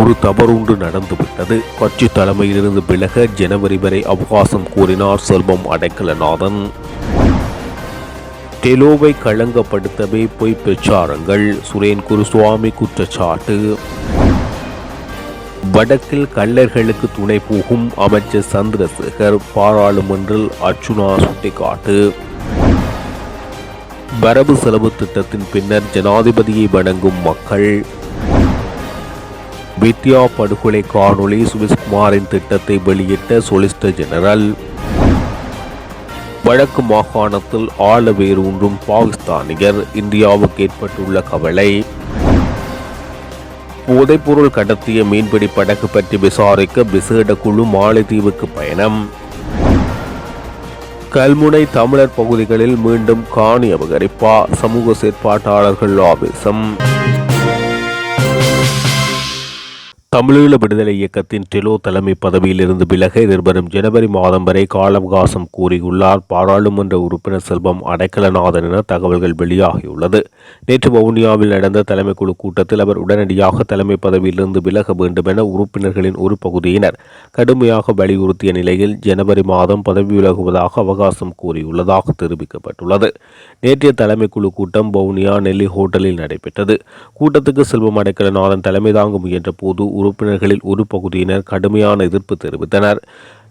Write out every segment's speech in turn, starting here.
ஒரு தவறுண்டு நடந்துவிட்டது. கட்சி தலைமையிலிருந்து விலக ஜனவரி வரை அவகாசம் கூறினார் செல்வம் அடைக்கலநாதன். டெலோவை களங்கப்படுத்தவே பொய் பிரச்சாரங்கள். சுரேன் குருசுவாமி குற்றச்சாட்டு. வடக்கில் கள்ளர்களுக்கு துணை போகும் அமைச்சர் சந்திரசேகர் பாராளுமன்றில் அர்ச்சுனா சுட்டிக்காட்டு. வரவு செலவு திட்டத்தின் பின்னர் ஜனாதிபதியை வணங்கும் மக்கள். வித்யா படுகொலை காணொளி சுவிஸ்குமாரின் திட்டத்தை வெளியிட்ட சொலிசிட்டர் ஜெனரல் வடக்கு மாகாணத்தில் ஆள வேரூன்றும் பாகிஸ்தானியர் இந்தியாவுக்கு ஏற்பட்டுள்ள கவலை. போதைப்பொருள் கடத்திய மீன்பிடி படகு பற்றி விசாரிக்க விசேட குழு மாலைதீவுக்கு பயணம். கல்முனை தமிழர் பகுதிகளில் மீண்டும் காணி அபகரிப்பா சமூக செயற்பாட்டாளர்கள் ஆவேசம். தமிழீழ விடுதலை இயக்கத்தின் டெலோ தலைமை பதவியிலிருந்து விலக எதிர்வரும் ஜனவரி மாதம் வரை காலவகாசம் கூறியுள்ளார். பாராளுமன்ற உறுப்பினர் செல்வம் அடைக்கலநாதன் என தகவல்கள் வெளியாகியுள்ளது. நேற்று வவுனியாவில் நடந்த தலைமைக்குழு கூட்டத்தில் அவர் உடனடியாக தலைமை பதவியிலிருந்து விலக வேண்டும் என உறுப்பினர்களின் ஒரு பகுதியினர் கடுமையாக வலியுறுத்திய நிலையில் ஜனவரி மாதம் பதவி விலகுவதாக அவகாசம் கூறியுள்ளதாக தெரிவிக்கப்பட்டுள்ளது. நேற்றைய தலைமைக்குழு கூட்டம் வவுனியா நெல்லி ஹோட்டலில் நடைபெற்றது. கூட்டத்துக்கு செல்வம் அடைக்கலநாதன் தலைமை தாங்க முயன்ற போது உறுப்பினர்களில் ஒரு பகுதியினர் கடுமையான எதிர்ப்பு தெரிவித்தனர்.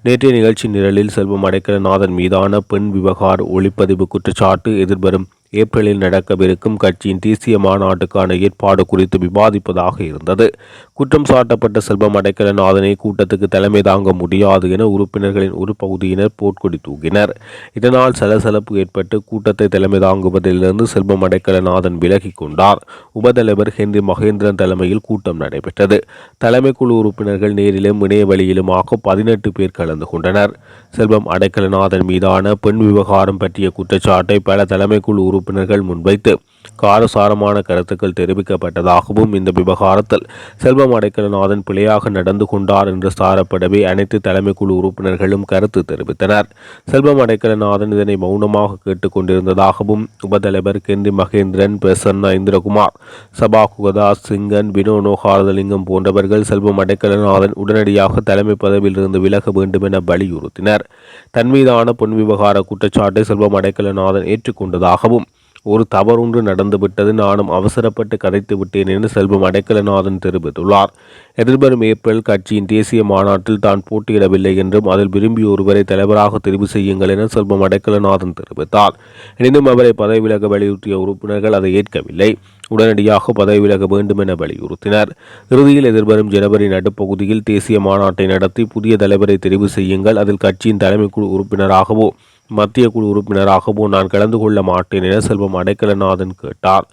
நேற்றைய நிகழ்ச்சி நிரலில் செல்வம் அடைக்கலநாதன் மீதான பெண் விவகார ஒளிப்பதிவு குற்றச்சாட்டு எதிர்வரும் ஏப்ரலில் நடக்கவிருக்கும் கட்சியின் தேசிய மாநாட்டுக்கான ஏற்பாடு குறித்து விவாதிப்பதாக இருந்தது. குற்றம் சாட்டப்பட்ட செல்வம் அடைக்கலநாதனை கூட்டத்துக்கு தலைமை தாங்க முடியாது என உறுப்பினர்களின் ஒரு பகுதியினர் போர்க்கொடி தூக்கினர். இதனால் சலசலப்பு ஏற்பட்டு கூட்டத்தை தலைமை தாங்குவதிலிருந்து செல்வம் அடைக்கலநாதன் விலகிக் கொண்டார். உபதலைவர் ஹென்றி மகேந்திரன் தலைமையில் கூட்டம் நடைபெற்றது. தலைமை குழு உறுப்பினர்கள் நேரிலும் இணைய வழியிலுமாக பதினெட்டு பேர் கலந்து கொண்டனர். செல்வம் அடைக்கலநாதன் மீதான பெண் விவகாரம் பற்றிய குற்றச்சாட்டை பல தலைமை குழு உறுப்பினர்கள் முன்வைத்து காரசாரமான கருத்துக்கள் தெரிவிக்கப்பட்டதாகவும் இந்த விவகாரத்தில் செல்வம் அடைக்கலநாதன் பிழையாக நடந்து கொண்டார் என்று சாரப்படவே அனைத்து தலைமை குழு உறுப்பினர்களும் கருத்து தெரிவித்தனர். செல்வம் அடைக்கலநாதன் இதனை மௌனமாக கேட்டுக்கொண்டிருந்ததாகவும் உபதலைவர் கெந்தி மகேந்திரன் பிரசன்னா இந்திரகுமார் சபா குகதாஸ் சிங்கன் வினோனோ ஹாரதலிங்கம் போன்றவர்கள் செல்வம் அடைக்கலநாதன் உடனடியாக தலைமை பதவியிலிருந்து விலக வேண்டும் என வலியுறுத்தினர். தன் மீதான பொன் விவகார குற்றச்சாட்டை செல்வம் அடைக்கலநாதன் ஏற்றுக்கொண்டதாகவும் ஒரு தவறொன்று நடந்துவிட்டது. நானும் அவசரப்பட்டு கதைத்து விட்டேன் என்று செல்வம் அடைக்கலநாதன் தெரிவித்துள்ளார். எதிர்வரும் ஏப்ரல் கட்சியின் தேசிய மாநாட்டில் தான் போட்டியிடவில்லை என்றும் அதில் விரும்பி ஒருவரை தலைவராக தெரிவு செய்யுங்கள் என செல்வம் அடைக்கலநாதன் தெரிவித்தார். எனினும் அவரை பதவி விலக வலியுறுத்திய உறுப்பினர்கள் அதை ஏற்கவில்லை. உடனடியாக பதவி விலக வேண்டும் என வலியுறுத்தினர். இறுதியில் எதிர்வரும் ஜனவரி நடுப்பகுதியில் தேசிய மாநாட்டை நடத்தி புதிய தலைவரை தெரிவு செய்யுங்கள். அதில் கட்சியின் தலைமைக்குழு உறுப்பினராகவோ மத்திய குழு உறுப்பினராகவும் நான் கலந்து கொள்ள மாட்டேன் என செல்வம் அடைக்கலநாதன் கேட்டார்.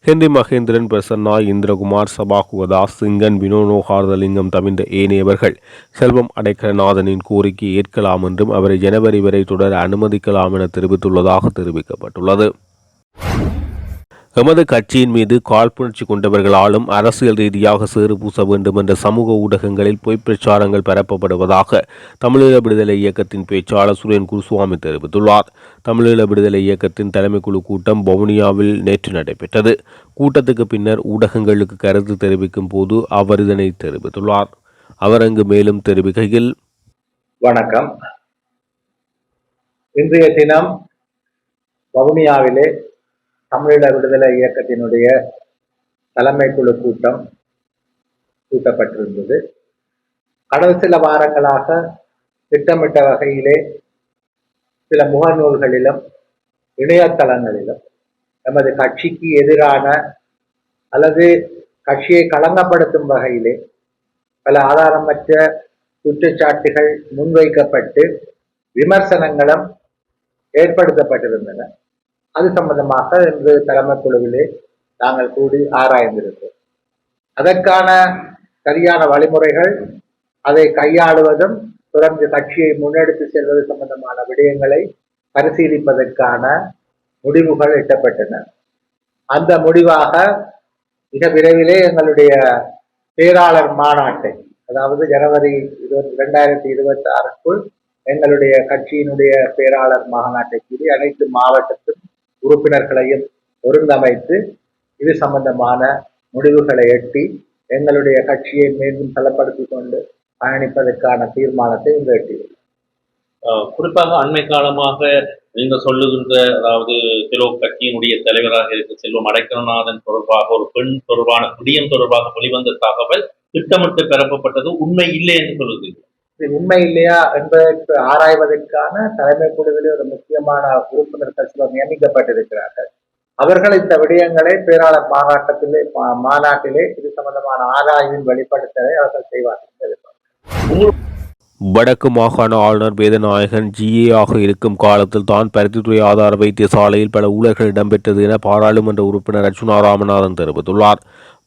ஹென்றி மகேந்திரன் பிரசன்னா இந்திரகுமார் சபாகுவதாஸ் சிங்கன் வினோனோ ஹார்தலிங்கம் தவிர்ந்த ஏனையவர்கள் செல்வம் அடைக்கலநாதனின் கோரிக்கை ஏற்கலாம் என்றும் அவரை ஜனவரி வரை தொடர அனுமதிக்கலாம் என தெரிவித்துள்ளதாக தெரிவிக்கப்பட்டுள்ளது. எமது கட்சியின் மீது காழ்ப்புணர்ச்சி கொண்டவர்களாலும் அரசியல் ரீதியாக சேறு பூச வேண்டும் என்ற சமூக ஊடகங்களில் பொய் பிரச்சாரங்கள் பரப்பப்படுவதாக தமிழீழ விடுதலை இயக்கத்தின் பேச்சாளர் சுரேன் குருசுவாமி தெரிவித்துள்ளார். தமிழீழ விடுதலை இயக்கத்தின் தலைமைக்குழு கூட்டம் வவுனியாவில் நேற்று நடைபெற்றது. கூட்டத்துக்கு பின்னர் ஊடகங்களுக்கு கருத்து தெரிவிக்கும் போது அவர் இதனை தெரிவித்துள்ளார். அவர் அங்கு மேலும் தெரிவிக்கையில் வணக்கம். இன்றைய தினம் வவுனியாவிலே தமிழீழ விடுதலை இயக்கத்தினுடைய தலைமை குழு கூட்டம் கூட்டப்பட்டிருந்தது. கடந்த சில வாரங்களாக திட்டமிட்ட வகையிலே சில முகநூல்களிலும் இணையதளங்களிலும் நமது கட்சிக்கு எதிரான அல்லது கட்சியை களங்கப்படுத்தும் வகையிலே பல ஆதாரமற்ற குற்றச்சாட்டுகள் முன்வைக்கப்பட்டு விமர்சனங்களும் ஏற்படுத்தப்பட்டிருந்தன. அது சம்பந்தமாக இன்று தலைமை குழுவிலே நாங்கள் கூடி ஆராய்ந்திருக்கிறோம். அதற்கான சரியான வழிமுறைகள் அதை கையாளுவதும் தொடர்ந்து கட்சியை முன்னெடுத்து செல்வது சம்பந்தமான விடயங்களை பரிசீலிப்பதற்கான முடிவுகள் எட்டப்பட்டன. அந்த முடிவாக மிக விரைவிலே எங்களுடைய பேராளர் மாநாட்டை அதாவது ஜனவரி இருபத்தி இரண்டாயிரத்தி இருபத்தி ஆறுக்குள் எங்களுடைய கட்சியினுடைய பேராளர் மாநாட்டை கூறி அனைத்து மாவட்டத்தும் உறுப்பினர்களையும் ஒருங்கமைத்து இது சம்பந்தமான முடிவுகளை எட்டி எங்களுடைய கட்சியை மீண்டும் பலப்படுத்திக் கொண்டு பயணிப்பதற்கான தீர்மானத்தை இங்கு எட்டியுள்ளோம். குறிப்பாக அண்மை காலமாக நீங்க சொல்லுகின்ற அதாவது திலோ கட்சியினுடைய தலைவராக இருக்க செல்வம் அடைக்கலநாதன் தொடர்பாக ஒரு பெண் தொடர்பான விடியம் தொடர்பாக வெளிவந்த தகவல் திட்டமிட்டு பரப்பப்பட்டது. உண்மை இல்லை என்று சொல்லுகிறீர்கள். இது உண்மை இல்லையா என்பதற்கு ஆராய்வதற்கான தலைமை குழுவிலே ஒரு முக்கியமான உறுப்பினர்கள் சிலர் நியமிக்கப்பட்டிருக்கிறார்கள். அவர்கள் இந்த விடயங்களை பேராளர் மாநாட்டத்திலே மாநாட்டிலே இது சம்பந்தமான ஆராய்வின் வெளிப்படுத்தலை அவர்கள் செய்வார்கள். வடக்கு மாகாண ஆளுநர் வேதநாயகன் ஜிஏ ஆக இருக்கும் காலத்தில் தான் பருத்தித்துறை ஆதார வைத்தியசாலையில் பல ஊழல்கள் இடம்பெற்றது என பாராளுமன்ற உறுப்பினர் அர்ஜுனா ராமநாதன் தெரிவித்துள்ளார்.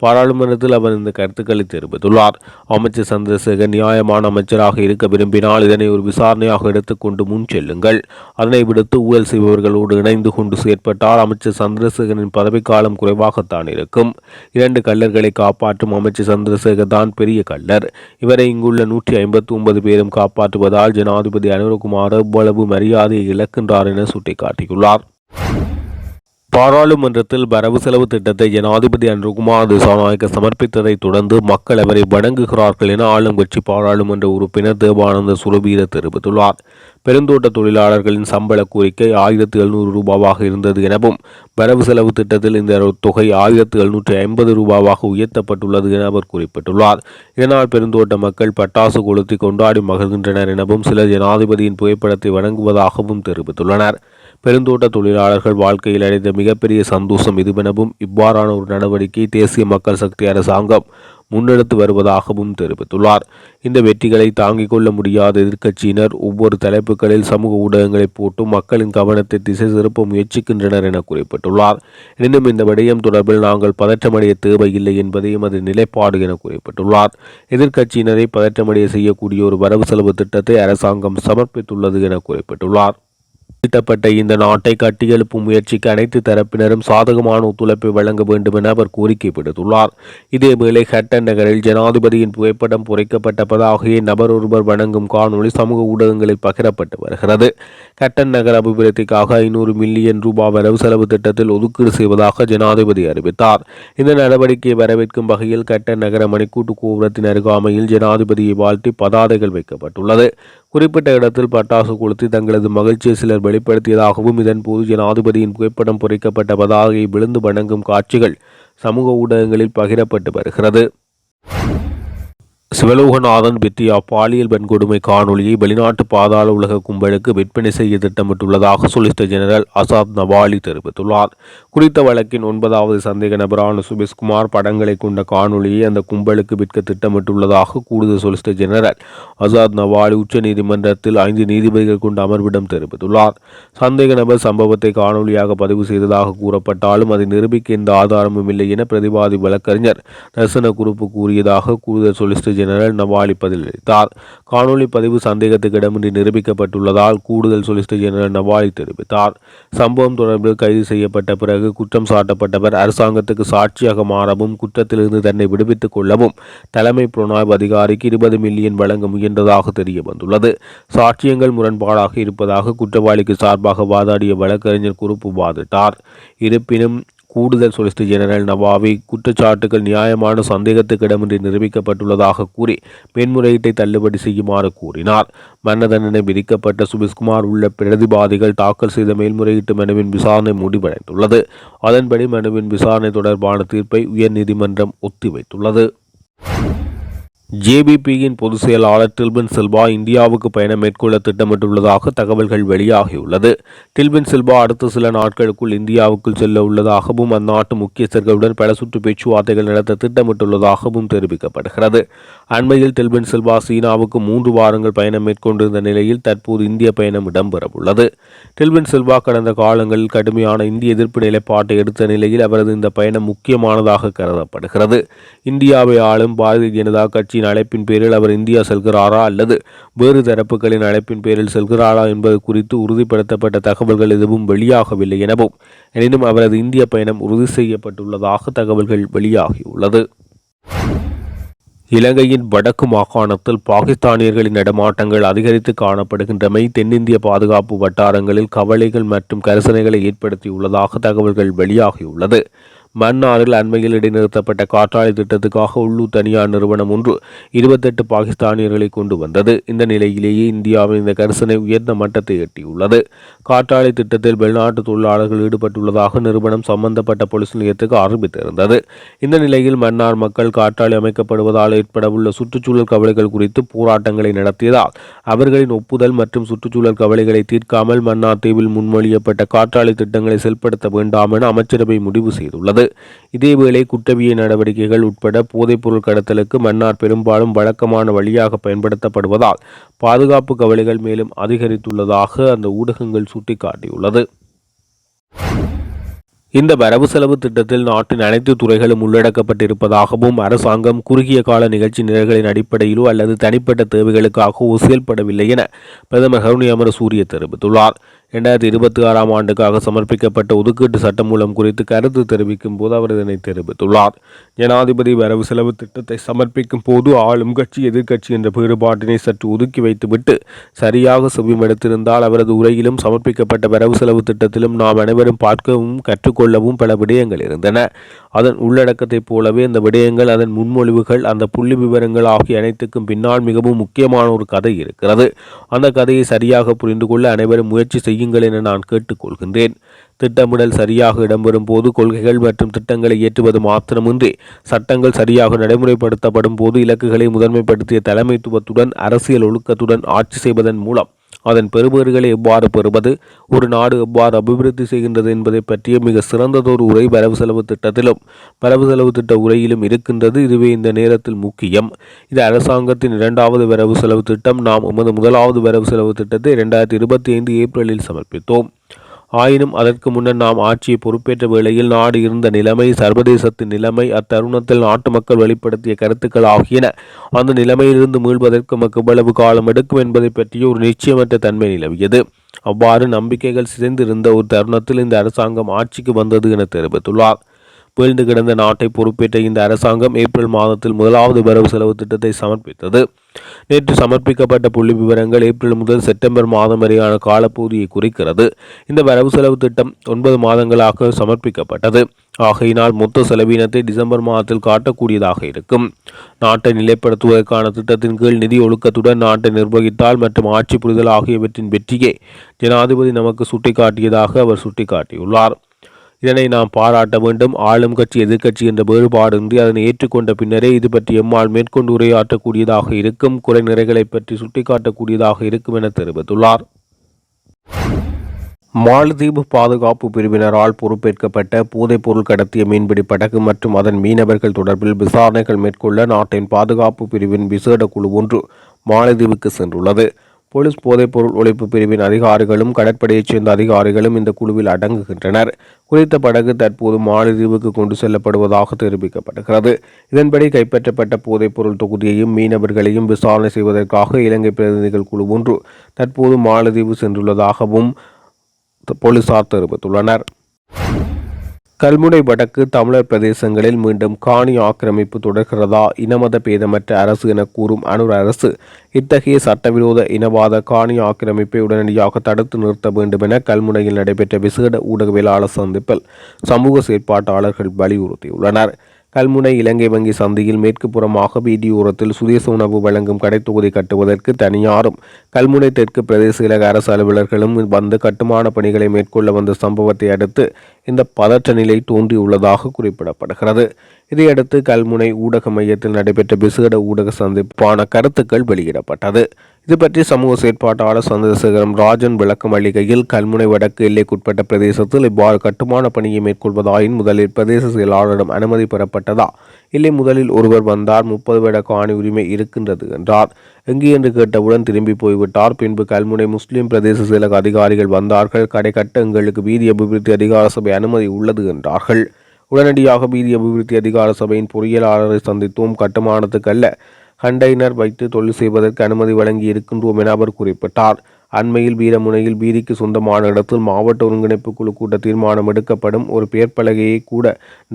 பாராளுமன்றத்தில் அவர் இந்த கருத்துக்களை தெரிவித்துள்ளார். அமைச்சர் சந்திரசேகர் நியாயமான அமைச்சராக இருக்க விரும்பினால் இதனை ஒரு விசாரணையாக எடுத்துக்கொண்டு முன் செல்லுங்கள். அதனை விடுத்து ஊழல் செய்பவர்களோடு இணைந்து கொண்டு செயற்பட்டால் அமைச்சர் சந்திரசேகரின் பதவிக்காலம் குறைவாகத்தான் இருக்கும். இரண்டு கல்லர்களை காப்பாற்றும் அமைச்சர் சந்திரசேகர் தான் பெரிய கல்லர் இவரை இங்குள்ள நூற்றி ஐம்பத்தி ஒன்பது பேரும் காப்பாற்றுவதால் ஜனாதிபதி அனுரகுமார் எவ்வளவு மரியாதையை இழக்கின்றார் என சுட்டிக்காட்டியுள்ளார். பாராளுமன்றத்தில் வரவு செலவு திட்டத்தை ஜனாதிபதி அனுகுமார் திசாநாயக்க சமர்ப்பித்ததைத் தொடர்ந்து மக்கள் அவரை வணங்குகிறார்கள் என ஆளும் கட்சி பாராளுமன்ற உறுப்பினர் தேவானந்த சுரபீர தெரிவித்துள்ளார். பெருந்தோட்ட தொழிலாளர்களின் சம்பள கோரிக்கை ஆயிரத்து எழுநூறு ரூபாவாக இருந்தது எனவும் வரவு செலவு திட்டத்தில் இந்த தொகை ஆயிரத்து எழுநூற்றி ஐம்பது ரூபாவாக உயர்த்தப்பட்டுள்ளது என அவர் குறிப்பிட்டுள்ளார். இதனால் பெருந்தோட்ட மக்கள் பட்டாசு கொளுத்தி கொண்டாடி மகிழ்கின்றனர் எனவும் சிலர் ஜனாதிபதியின் புகைப்படத்தை வணங்குவதாகவும் தெரிவித்துள்ளனர். பெருந்தோட்ட தொழிலாளர்கள் வாழ்க்கையில் அடைந்த மிகப்பெரிய சந்தோஷம் இதுவெனவும் இவ்வாறான ஒரு நடவடிக்கை தேசிய மக்கள் சக்தி அரசாங்கம் முன்னெடுத்து வருவதாகவும் தெரிவித்துள்ளார். இந்த வெற்றிகளை தாங்கிக் கொள்ள முடியாத எதிர்க்கட்சியினர் ஒவ்வொரு தலைப்புகளில் சமூக ஊடகங்களை போட்டு மக்களின் கவனத்தை திசை திருப்ப முயற்சிக்கின்றனர் என குறிப்பிட்டுள்ளார். எனினும் இந்த விடயம் தொடர்பில் நாங்கள் பதற்றமடைய தேவையில்லை என்பதையும் அது நிலைப்பாடு என குறிப்பிட்டுள்ளார். எதிர்க்கட்சியினரை பதற்றமடைய செய்யக்கூடிய ஒரு வரவு செலவு திட்டத்தை அரசாங்கம் சமர்ப்பித்துள்ளது என குறிப்பிட்டுள்ளார். திட்டப்பட்ட இந்த நாட்டை கட்டியெழுப்பும் முயற்சிக்கு அனைத்து தரப்பினரும் சாதகமான ஒத்துழைப்பை வழங்க வேண்டும் என அவர் கோரிக்கை விடுத்துள்ளார். இதேவேளை ஹட்டன் நகரில் ஜனாதிபதியின் புகைப்படம் புரைக்கப்பட்ட பதாகையை நபர் ஒருவர் வணங்கும் காணொளி சமூக ஊடகங்களில் பகிரப்பட்டு வருகிறது. ஹட்டன் நகர் அபிவிருத்திக்காக ஐநூறு மில்லியன் ரூபாய் வரவு செலவு திட்டத்தில் ஒதுக்கீடு செய்வதாக ஜனாதிபதி அறிவித்தார். இந்த நடவடிக்கையை வரவேற்கும் வகையில் கட்டன் நகர மணிக்கூட்டு கோபுரத்தின் அருகாமையில் ஜனாதிபதியை வாழ்த்தி பதாதைகள் வைக்கப்பட்டுள்ளது. குறிப்பிட்ட இடத்தில் பட்டாசு கொளுத்தி தங்களது மகிழ்ச்சியை சிலர் வெளிப்படுத்தியதாகவும் இதன்போது ஜனாதிபதியின் புகைப்படம் பொறிக்கப்பட்ட பதாகையை விழுந்து வணங்கும் காட்சிகள் சமூக ஊடகங்களில் பகிரப்பட்டு வருகிறது. சிவலோகநாதன் வித்யா பாலியல் வன்கொடுமை காணொலியை வெளிநாட்டு பாதாள உலக கும்பலுக்கு விற்பனை செய்ய திட்டமிட்டுள்ளதாக சொலிசிட்டர் ஜெனரல் அசாத் நவாலி தெரிவித்துள்ளார். குறித்த வழக்கின் ஒன்பதாவது சந்தேக நபரான சுபேஷ்குமார் படங்களை கொண்ட காணொலியை அந்த கும்பலுக்கு விற்க திட்டமிட்டுள்ளதாக கூடுதல் சொலிசிட்டர் ஜெனரல் அசாத் நவாலி உச்சநீதிமன்றத்தில் ஐந்து நீதிபதிகள் கொண்ட அமர்விடம் தெரிவித்துள்ளார். சந்தேக நபர் சம்பவத்தை காணொளியாக பதிவு செய்ததாக கூறப்பட்டாலும் அதை நிரூபிக்க எந்த ஆதாரமும் இல்லை என பிரதிவாதி வழக்கறிஞர் ரசன குறுப்பு கூறியதாக கூடுதல் சொலிசிட்டர் ஜெனரல் நவாலி பதிலளித்தார். காணொலி பதிவு சந்தேகத்துக்கு இடமின்றி நிரூபிக்கப்பட்டுள்ளதால் கூடுதல் சொலிசிட்டர் ஜெனரல் நவாலி தெரிவித்தார். சம்பவம் தொடர்பில் கைது செய்யப்பட்ட பிறகு குற்றம் சாட்டப்பட்டவர் அரசாங்கத்துக்கு சாட்சியாக மாறவும் குற்றத்திலிருந்து தன்னை விடுவித்துக் கொள்ளவும் தலைமை புலனாய்வு அதிகாரிக்கு இருபது மில்லியன் வழங்க முயன்றதாக தெரிய வந்துள்ளது சாட்சியங்கள் முரண்பாடாக இருப்பதாக குற்றவாளிக்கு சார்பாக வாதாடிய வழக்கறிஞர் குறிப்பு வாதிட்டார். இருப்பினும் கூடுதல் சொலிசிட்டர் ஜெனரல் நவாவி குற்றச்சாட்டுகள் நியாயமான சந்தேகத்துக்கிடமின்றி நிரூபிக்கப்பட்டுள்ளதாக கூறி மேன்முறையீட்டை தள்ளுபடி செய்யுமாறு கூறினார். மரண தண்டனை விதிக்கப்பட்ட சுபிஸ்குமார் உள்ள பிரதிவாதிகள் தாக்கல் செய்த மேல்முறையீட்டு மனுவின் விசாரணை முடிவடைந்துள்ளது. அதன்படி மனுவின் விசாரணை தொடர்பான தீர்ப்பை உயர்நீதிமன்றம் ஒத்திவைத்துள்ளது. ஜேபிபியின் பொதுச் செயலாளர் டில்பின் சில்வா இந்தியாவுக்கு பயணம் மேற்கொள்ள திட்டமிட்டுள்ளதாக தகவல்கள் வெளியாகியுள்ளது. டில்பின் சில்வா அடுத்த சில நாட்களுக்குள் இந்தியாவுக்குள் செல்ல உள்ளதாகவும் அந்நாட்டு முக்கியஸ்தர்களுடன் பல சுற்று பேச்சுவார்த்தைகள் நடத்த திட்டமிட்டுள்ளதாகவும் தெரிவிக்கப்படுகிறது. அண்மையில் டில்பின் சில்வா சீனாவுக்கு மூன்று வாரங்கள் பயணம் மேற்கொண்டிருந்த நிலையில் தற்போது இந்திய பயணம் இடம்பெறவுள்ளது. டில்பின் சில்வா கடந்த காலங்களில் கடுமையான இந்திய எதிர்ப்பு நிலைப்பாட்டை எடுத்த நிலையில் அவரது இந்த பயணம் முக்கியமானதாக கருதப்படுகிறது. இந்தியாவை ஆளும் பாரதிய ஜனதா கட்சி கட்சியின் அழைப்பின் பேரில் அவர் இந்தியா செல்கிறாரா அல்லது வேறு தரப்புகளின் அழைப்பின் பேரில் செல்கிறாரா என்பது குறித்து உறுதிப்படுத்தப்பட்ட தகவல்கள் எதுவும் வெளியாகவில்லை எனவும் எனினும் அவரது இந்திய பயணம் உறுதி செய்யப்பட்டுள்ளதாக தகவல்கள் வெளியாகியுள்ளது. இலங்கையின் வடக்கு மாகாணத்தில் பாகிஸ்தானியர்களின் நடமாட்டங்கள் அதிகரித்து காணப்படுகின்றமை தென்னிந்திய பாதுகாப்பு வட்டாரங்களில் கவலைகள் மற்றும் கரிசனைகளை ஏற்படுத்தியுள்ளதாக தகவல்கள் வெளியாகியுள்ளது. மன்னாரில் அண்மையில் இடைநிறுத்தப்பட்ட காற்றாலை திட்டத்துக்காக உள்ளூர் தனியார் நிறுவனம் ஒன்று இருபத்தெட்டு பாகிஸ்தானியர்களை கொண்டு வந்தது. இந்த நிலையிலேயே இந்தியாவின் இந்த கரிசனை உயர்ந்த மட்டத்தை எட்டியுள்ளது. காற்றாலை திட்டத்தில் வெளிநாட்டு தொழிலாளர்கள் ஈடுபட்டுள்ளதாக நிறுவனம் சம்பந்தப்பட்ட போலீஸ் நிலையத்துக்கு அறிவித்திருந்தது. இந்த நிலையில் மன்னார் மக்கள் காற்றாலை அமைக்கப்படுவதால் ஏற்படவுள்ள சுற்றுச்சூழல் கவலைகள் குறித்து போராட்டங்களை நடத்தியதால் அவர்களின் ஒப்புதல் மற்றும் சுற்றுச்சூழல் கவலைகளை தீர்க்காமல் மன்னார் தீவில் முன்மொழியப்பட்ட காற்றாலை திட்டங்களை செயல்படுத்த வேண்டாம் என அமைச்சரவை முடிவு செய்துள்ளது. இதேவேளை குற்றவிய நடவடிக்கைகள் உட்பட போதைப்பொருள் கடத்தலுக்கு மன்னார் பெரும்பாலும் வழக்கமான வழியாக பயன்படுத்தப்படுவதால் பாதுகாப்பு கவலைகள் மேலும் அதிகரித்துள்ளதாக அந்த ஊடகங்கள் சுட்டிக்காட்டியுள்ளது. இந்த வரவு செலவு திட்டத்தில் நாட்டின் அனைத்து துறைகளும் உள்ளடக்கப்பட்டிருப்பதாகவும் அரசாங்கம் குறுகிய கால நிகழ்ச்சி நிரல்களின் அடிப்படையிலோ அல்லது தனிப்பட்ட தேவைகளுக்காகவோ செயல்படவில்லை என பிரதமர் கருணி அமரசூரிய தெரிவித்துள்ளார். இரண்டாயிரத்தி இருபத்தி ஆறாம் ஆண்டுக்காக சமர்ப்பிக்கப்பட்ட ஒதுக்கீட்டு சட்டமூலம் குறித்து கருத்து தெரிவிக்கும் போது அவர் இதனை தெரிவித்துள்ளார். ஜனாதிபதி வரவு செலவு திட்டத்தை சமர்ப்பிக்கும் போது ஆளும் கட்சி எதிர்க்கட்சி என்ற வேறுபாட்டினை சற்று ஒதுக்கி வைத்துவிட்டு சரியாக செவிமடுத்திருந்தால் அவரது உரையிலும் சமர்ப்பிக்கப்பட்ட வரவு செலவு திட்டத்திலும் நாம் அனைவரும் பார்க்கவும் கற்றுக்கொள்ளவும் பல விடயங்கள் இருந்தன. அதன் உள்ளடக்கத்தைப் போலவே இந்த விடயங்கள் அதன் முன்மொழிவுகள் அந்த புள்ளி விவரங்கள் ஆகிய அனைத்துக்கும் பின்னால் மிகவும் முக்கியமான ஒரு கதை இருக்கிறது. அந்த கதையை சரியாக புரிந்து கொள்ள அனைவரும் முயற்சி செய்யுங்கள் என நான் கேட்டுக்கொள்கின்றேன். திட்டமிடல் சரியாக இடம்பெறும் போது கொள்கைகள் மற்றும் திட்டங்களை ஏற்றுவது மாத்திரமின்றி சட்டங்கள் சரியாக நடைமுறைப்படுத்தப்படும் போது இலக்குகளை முதன்மைப்படுத்திய தலைமைத்துவத்துடன் அரசியல் ஒழுக்கத்துடன் ஆட்சி செய்வதன் மூலம் அதன் பெறுபவர்களை எவ்வாறு பெறுவது ஒரு நாடு எவ்வாறு அபிவிருத்தி செய்கின்றது என்பதை பற்றிய மிக சிறந்ததொரு உரை வரவு செலவு திட்டத்திலும் வரவு செலவு திட்ட உரையிலும் இருக்கின்றது. இதுவே இந்த நேரத்தில் முக்கியம். இது அரசாங்கத்தின் இரண்டாவது வரவு செலவு திட்டம். நாம் எமது முதலாவது வரவு செலவு திட்டத்தை இரண்டாயிரத்தி இருபத்தி ஐந்து ஏப்ரலில் சமர்ப்பித்தோம். ஆயினும் அதற்கு முன்னர் நாம் ஆட்சியை பொறுப்பேற்ற வேளையில் நாடு இருந்த நிலைமை சர்வதேசத்தின் நிலைமை அத்தருணத்தில் நாட்டு மக்கள் வெளிப்படுத்திய கருத்துக்கள் ஆகியன அந்த நிலைமையிலிருந்து மீள்வதற்கு நமக்கு எவ்வளவு காலம் எடுக்கும் என்பதை பற்றிய ஒரு நிச்சயமற்ற தன்மை நிலவியது. அவ்வாறு நம்பிக்கைகள் சிதைந்திருந்த ஒரு தருணத்தில் இந்த அரசாங்கம் ஆட்சிக்கு வந்தது என தெரிவித்துள்ளார். வீழ்ந்து கிடந்த நாட்டை பொறுப்பேற்ற இந்த அரசாங்கம் ஏப்ரல் மாதத்தில் முதலாவது வரவு செலவு திட்டத்தை சமர்ப்பித்தது. நேற்று சமர்ப்பிக்கப்பட்ட புள்ளி விவரங்கள் ஏப்ரல் முதல் செப்டம்பர் மாதம் வரையான காலப்பகுதியை குறிக்கிறது. இந்த வரவு செலவு திட்டம் ஒன்பது மாதங்களாக சமர்ப்பிக்கப்பட்டது. ஆகையினால் மொத்த செலவினத்தை டிசம்பர் மாதத்தில் காட்டக்கூடியதாக இருக்கும். நாட்டை நிலைப்படுத்துவதற்கான திட்டத்தின் கீழ் நிதி ஒழுக்கத்துடன் நாட்டை நிர்வகித்தால் மற்றும் ஆட்சி புரிதல் ஆகியவற்றின் வெற்றியை ஜனாதிபதி நமக்கு சுட்டிக்காட்டியதாக அவர் சுட்டிக்காட்டியுள்ளார். இதனை நாம் பாராட்ட வேண்டும். ஆளும் கட்சி எதிர்க்கட்சி என்ற வேறுபாடின்றி அதனை ஏற்றுக்கொண்ட பின்னரே இது பற்றி எம்மால் மேற்கொண்டு உரையாற்றக்கூடியதாக இருக்கும். குறை நிறைகளை பற்றி சுட்டிக்காட்டக்கூடியதாக இருக்கும் என தெரிவித்துள்ளார். மாலத்தீவு பாதுகாப்பு பிரிவினரால் பொறுப்பேற்கப்பட்ட போதைப்பொருள் கடத்திய மீன்பிடி படகு மற்றும் அதன் மீனவர்கள் தொடர்பில் விசாரணைகள் மேற்கொள்ள நாட்டின் பாதுகாப்பு பிரிவின் விசேட குழு ஒன்று மாலத்தீவுக்கு சென்றுள்ளது. போலீஸ் போதைப்பொருள் ஒழிப்பு பிரிவின் அதிகாரிகளும் கடற்படையைச் சேர்ந்த அதிகாரிகளும் இந்த குழுவில் அடங்குகின்றனர். குறித்த படகு தற்போது மாலத்தீவுக்கு கொண்டு செல்லப்படுவதாக தெரிவிக்கப்படுகிறது. இதன்படி கைப்பற்றப்பட்ட போதைப்பொருள் தொகுதியையும் மீனவர்களையும் விசாரணை செய்வதற்காக இலங்கை பிரதிநிதிகள் குழு ஒன்று தற்போது மாலத்தீவு சென்றுள்ளதாகவும் போலீசார் தெரிவித்துள்ளனர். கல்முனை வடக்கு தமிழர் பிரதேசங்களில் மீண்டும் காணி ஆக்கிரமிப்பு தொடர்கிறதா? இனமத பேதமற்ற அரசு என கூறும் அனுர் அரசு இத்தகைய சட்டவிரோத இனவாத காணி ஆக்கிரமிப்பை உடனடியாக தடுத்து நிறுத்த வேண்டும் என கல்முனையில் நடைபெற்ற விசேட ஊடகவியலாளர் சந்திப்பில் சமூக செயற்பாட்டாளர்கள் வலியுறுத்தியுள்ளனர். கல்முனை இலங்கை வங்கி சந்தையில் மேற்கு புறமாக வீதியோரத்தில் சுதேச உணவு வழங்கும் கடைத்தொகுதி கட்டுவதற்கு தனியாரும் கல்முனை தெற்கு பிரதேச இலக அரசு அலுவலர்களும் வந்து கட்டுமான பணிகளை மேற்கொள்ள வந்த சம்பவத்தை அடுத்து இந்த பதற்ற நிலை தோன்றியுள்ளதாக குறிப்பிடப்படுகிறது. இதையடுத்து கல்முனை ஊடக மையத்தில் நடைபெற்ற விசேட ஊடக சந்திப்பான கருத்துக்கள் வெளியிடப்பட்டது. இது பற்றி சமூக செயற்பாட்டாளர் சந்திரசேகரம் ராஜன் விளக்கம் அளிக்கையில் கல்முனை வடக்கு எல்லைக்குட்பட்ட பிரதேசத்தில் இவ்வாறு கட்டுமான பணியை மேற்கொள்வதாயின் முதலில் பிரதேச செயலாளரிடம் அனுமதி பெறப்பட்டதா? இல்லை முதலில் ஒருவர் வந்தார் முப்பது வருட காணி உரிமை இருக்கின்றது என்றார். எங்கு என்று கேட்டவுடன் திரும்பி போய்விட்டார். பின்பு கல்முனை முஸ்லிம் பிரதேச செயலக அதிகாரிகள் வந்தார்கள். கடை கட்ட எங்களுக்கு வீதி அபிவிருத்தி அதிகார சபை அனுமதி உள்ளது என்றார்கள். உடனடியாக வீதி அபிவிருத்தி அதிகார சபையின் பொறியியலாளரை சந்தித்தோம். கட்டுமானத்துக்கு அல்ல கண்டெய்னர் வைத்து தொழில் செய்வதற்கு அனுமதி வழங்கி இருக்கின்றோம் என அவர் குறிப்பிட்டார். அண்மையில் வீரமுனையில் பீதிக்கு சொந்தமான இடத்தில் மாவட்ட ஒருங்கிணைப்பு குழு கூட்ட தீர்மானம் எடுக்கப்படும் ஒரு பேர்ப்பலகையை கூட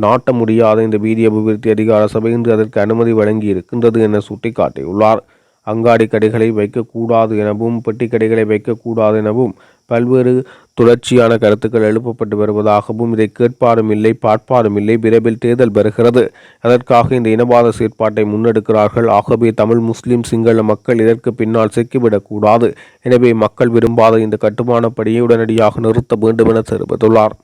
நாட்ட முடியாத இந்த வீதி அபிவிருத்தி அதிகார சபை இன்று அதற்கு அனுமதி வழங்கி இருக்கின்றது என சுட்டிக்காட்டியுள்ளார். அங்காடி கடைகளை வைக்கக்கூடாது எனவும் பெட்டி கடைகளை வைக்கக்கூடாது எனவும் பல்வேறு தொடர்ச்சியான கருத்துக்கள் எழுப்பப்பட்டு வருவதாகவும் இதை கேட்பாரும் இல்லை பார்ப்பாரும் இல்லை விரைவில் தேர்தல் வருகிறது அதற்காக இந்த இனவாத செயற்பாட்டை முன்னெடுக்கிறார்கள். ஆகவே தமிழ் முஸ்லிம் சிங்கள மக்கள் இதற்கு பின்னால் சிக்கிவிடக்கூடாது. எனவே மக்கள் விரும்பாத இந்த கட்டுமானப்படியை உடனடியாக நிறுத்த வேண்டும் என தெரிவித்துள்ளார்.